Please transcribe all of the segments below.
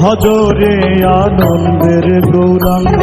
ভজরে আনন্দের গৌরাঙ্গ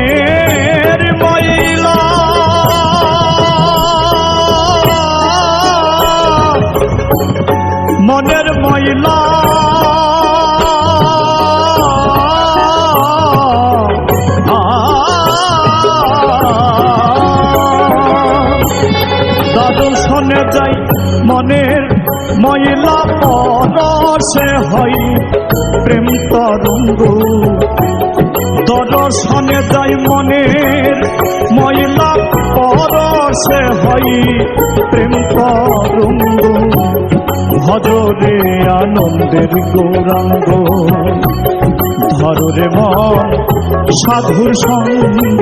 দর্শনে যাই, মনের ময়লা পরশে হই প্রেম তরঙ্গ দর্শনে যাই, মনের ময়লা পরশে হই প্রেম তরঙ্গ ভজরে আনন্দের গৌরাঙ্গ। ধরে মন সাধুর সঙ্গ